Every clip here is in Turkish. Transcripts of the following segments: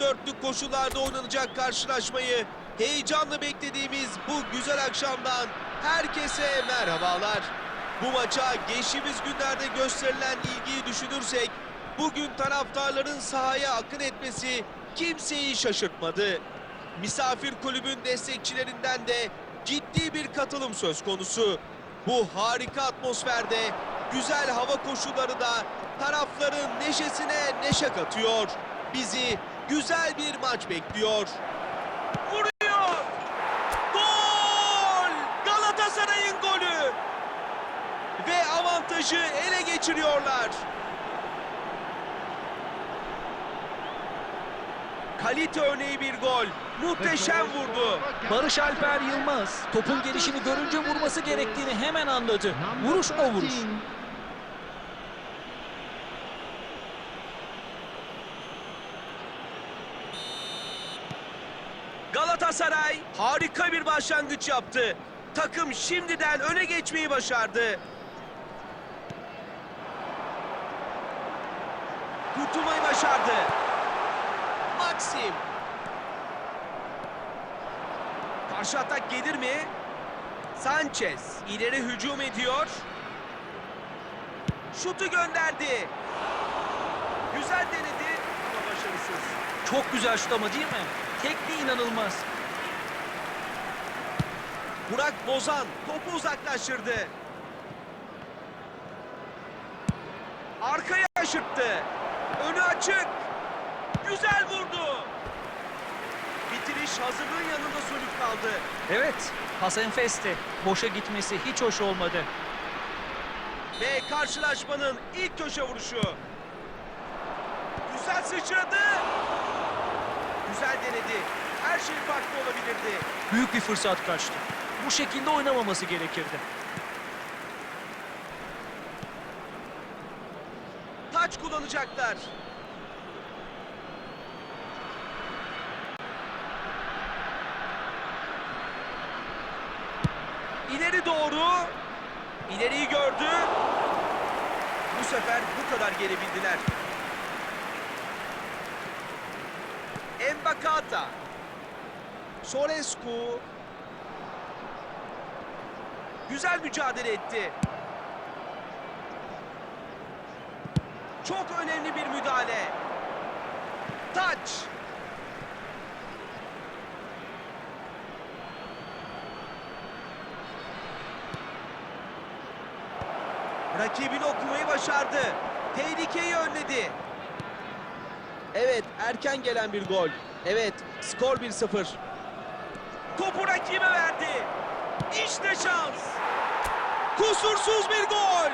dört dörtlük koşullarda oynanacak karşılaşmayı heyecanla beklediğimiz bu güzel akşamdan herkese merhabalar. Bu maça geçtiğimiz günlerde gösterilen ilgiyi düşünürsek bugün taraftarların sahaya akın etmesi kimseyi şaşırtmadı. Misafir kulübün destekçilerinden de ciddi bir katılım söz konusu. Bu harika atmosferde güzel hava koşulları da tarafların neşesine neşe katıyor. Bizi güzel bir maç bekliyor. Vuruyor! Gol! Galatasaray'ın golü! Ve avantajı ele geçiriyorlar. Kalite örneği bir gol. Muhteşem vurdu. Barış Alper Yılmaz topun gelişini görünce vurması gerektiğini hemen anladı. Vuruş o vuruş. Galatasaray harika bir başlangıç yaptı. Takım şimdiden öne geçmeyi başardı. Kurtulmayı başardı. Maxim. Karşı atak gelir mi? Sanchez ileri hücum ediyor. Şutu gönderdi. Güzel denedi ama başarısız. Çok güzel şut ama değil mi? Tekniği inanılmaz. Burak Bozan topu uzaklaştırdı. Arkaya aşırttı. Önü açık. Güzel vurdu. Bitiriş hazırlığın yanında sönük kaldı. Evet, pas enfesti. Boşa gitmesi hiç hoş olmadı. Ve karşılaşmanın ilk köşe vuruşu. Güzel sıçradı. Güzel denedi. Her şey farklı olabilirdi. Büyük bir fırsat kaçtı. Bu şekilde oynamaması gerekirdi. Taç kullanacaklar. İleri doğru. İleriyi gördü. Bu sefer bu kadar gelebildiler. Embakata. Sorescu. Güzel mücadele etti. Çok önemli bir müdahale. Taç. Rakibini okumayı başardı. Tehlikeyi önledi. Evet, erken gelen bir gol. Evet, skor 1-0. Topu rakibe verdi. İşte şans. Kusursuz bir gol.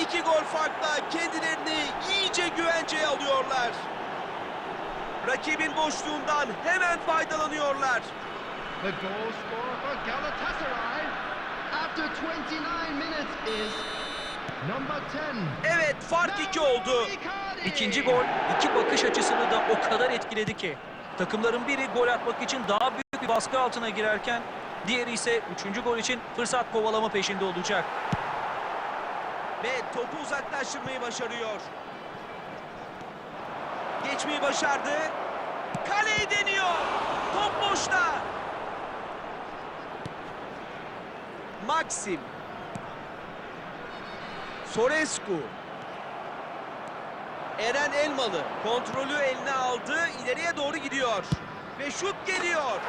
İki gol farkla kendilerini iyice güvenceye alıyorlar. Rakibin boşluğundan hemen faydalanıyorlar. The goal scorer Galatasaray Evet fark iki oldu. İkinci gol iki bakış açısını da o kadar etkiledi ki. Takımların biri gol atmak için daha büyük bir baskı altına girerken diğeri ise üçüncü gol için fırsat kovalama peşinde olacak. Ve topu uzaklaştırmayı başarıyor. Geçmeyi başardı. Kaleyi deniyor. Top boşta. Maxim. Sorescu. Eren Elmalı kontrolü eline aldı. ileriye doğru gidiyor. Ve şut geliyor.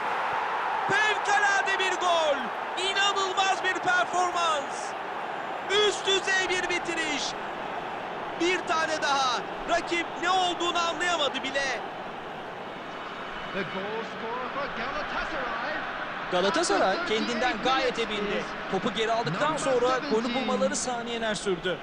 Fevkalade bir gol. İnanılmaz bir performans. Üst düzey bir bitiriş. Bir tane daha. Rakip ne olduğunu anlayamadı bile. The goal scorer for Galatasaray Galatasaray kendinden gayet emindi. Topu geri aldıktan sonra golü bulmaları saniyeler sürdü.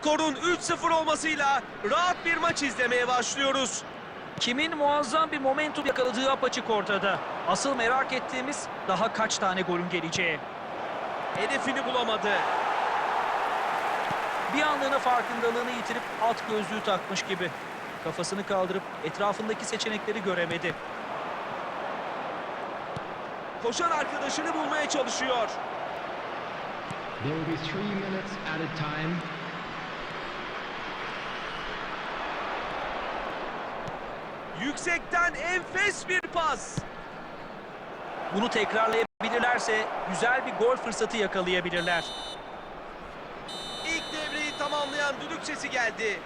Skorun 3-0 olmasıyla rahat bir maç izlemeye başlıyoruz. Kimin muazzam bir momentum yakaladığı apaçık ortada. Asıl merak ettiğimiz daha kaç tane golün geleceği. Hedefini bulamadı. Bir anlığına farkındalığını yitirip alt gözlüğü takmış gibi. Kafasını kaldırıp etrafındaki seçenekleri göremedi. Koşan arkadaşını bulmaya çalışıyor. There will be three minutes added time. Yüksekten enfes bir pas. Bunu tekrarlayabilirlerse güzel bir gol fırsatı yakalayabilirler. İlk devreyi tamamlayan düdük sesi geldi.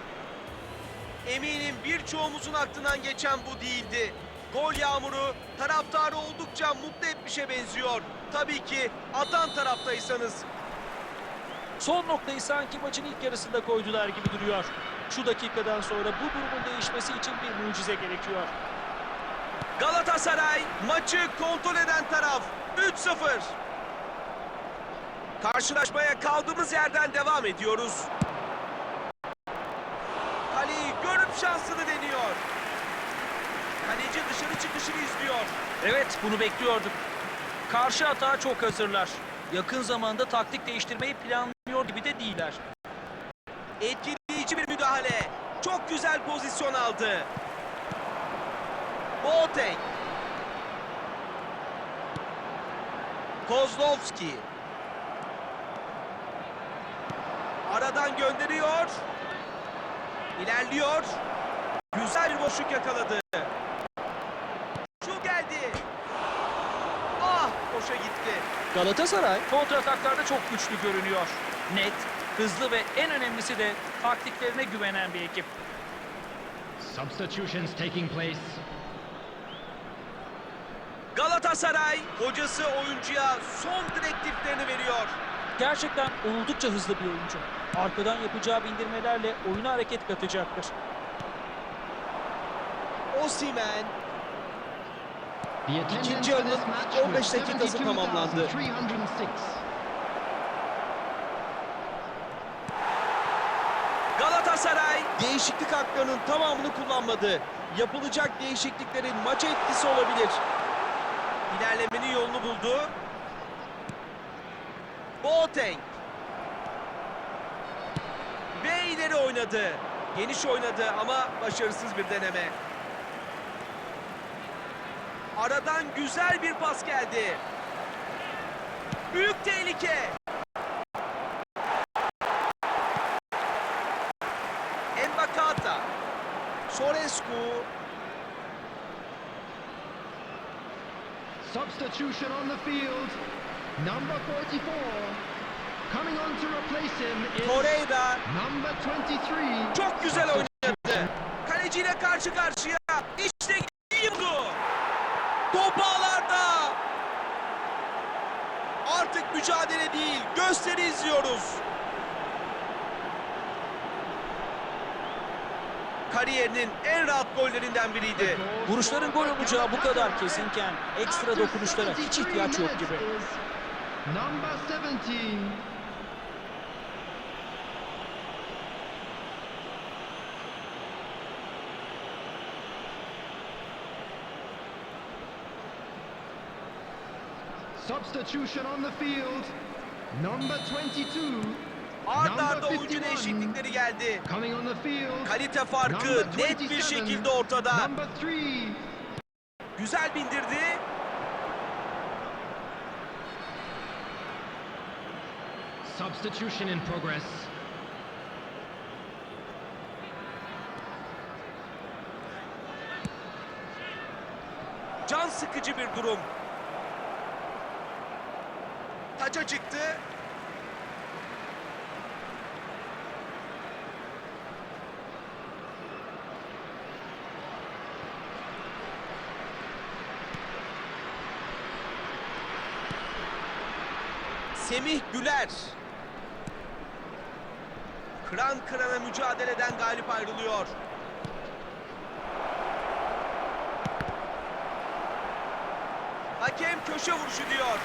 Eminim birçoğumuzun aklından geçen bu değildi. Gol yağmuru taraftarı oldukça mutlu etmişe benziyor. Tabii ki atan taraftaysanız. Son noktayı sanki maçın ilk yarısında koydular gibi duruyor. Şu dakikadan sonra bu durumun değişmesi için bir mucize gerekiyor. Galatasaray maçı kontrol eden taraf 3-0. Karşılaşmaya kaldığımız yerden devam ediyoruz. Kaleyi görüp şansını deniyor. Kaleci dışarı çıkışını izliyor. Evet bunu bekliyorduk. Karşı atağa çok hazırlar. Yakın zamanda taktik değiştirmeyi planlıyor gibi de değiller. Etkileyici bir müdahale. Çok güzel pozisyon aldı. Boateng. Kozlovski. Aradan gönderiyor. İlerliyor. Güzel bir boşluk yakaladı. Şu geldi. Ah boşa gitti. Galatasaray kontrataklarda çok güçlü görünüyor. Net, hızlı ve en önemlisi de taktiklerine güvenen bir ekip. Substitutions taking place. Galatasaray hocası oyuncuya son direktiflerini veriyor. Gerçekten oldukça hızlı bir oyuncu. Arkadan yapacağı bindirmelerle oyuna hareket katacaktır. Osimhen The attendance İkinci yarının this match 15 was dakikası tamamlandı. Galatasaray değişiklik haklarının tamamını kullanmadı. Yapılacak değişikliklerin maça etkisi olabilir. İlerlemenin yolunu buldu. Boateng. Ve ileri oynadı. Geniş oynadı ama başarısız bir deneme. Aradan güzel bir pas geldi. Büyük tehlike. Embakata. Sorescu. Substitution on the field. Number 44. Coming on to replace him is Torreira. number 23. Çok güzel oynadı. Kaleciyle karşı karşıya. İşte iyi vurdu. Top ağlarda. Artık mücadele değil, gösteri izliyoruz. Kariyerinin en rahat gollerinden biriydi. Vuruşların gol olacağı bu kadar kesinken ekstra dokunuşlara hiç ihtiyaç yok gibi. Number 17. Substitution on the field. Number 22. Ard arda oyuncu 51. değişiklikleri geldi. Kalite farkı net bir 27. şekilde ortada. Number 3. Güzel bindirdi. Substitution in progress. Can sıkıcı bir durum. Taça çıktı. Semih Güler. Kıran kırana mücadeleden galip ayrılıyor. Hakem köşe vuruşu diyor.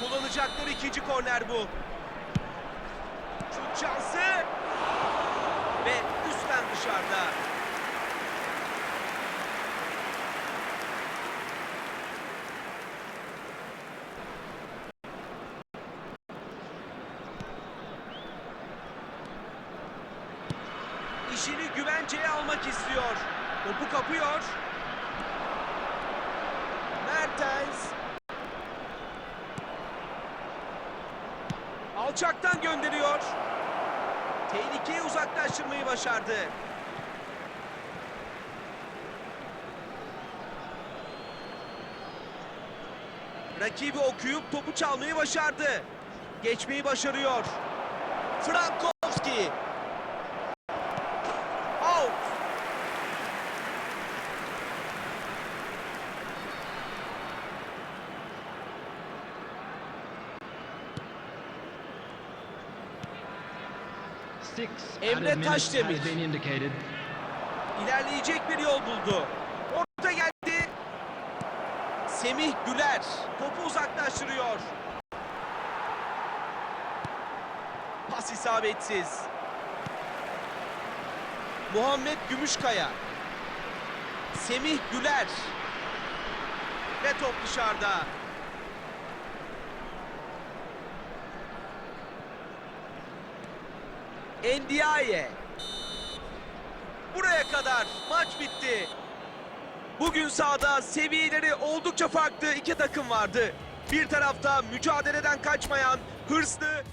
Kullanacakları ikinci korner bu. Şut şansı. ve üstten dışarıda. İşini güvenceye almak istiyor. Topu kapıyor. Mertens. Alçaktan gönderiyor. Tehlikeyi uzaklaştırmayı başardı. Rakibi okuyup topu çalmayı başardı. Geçmeyi başarıyor. Frankowski. Emre Taşdemir. İlerleyecek bir yol buldu. Orta geldi. Semih Güler topu uzaklaştırıyor. Pas isabetsiz. Muhammed Gümüşkaya. Semih Güler. Ve top dışarıda. Endiaye. Buraya kadar maç bitti. Bugün sahada seviyeleri oldukça farklı iki takım vardı. Bir tarafta mücadeleden kaçmayan, hırslı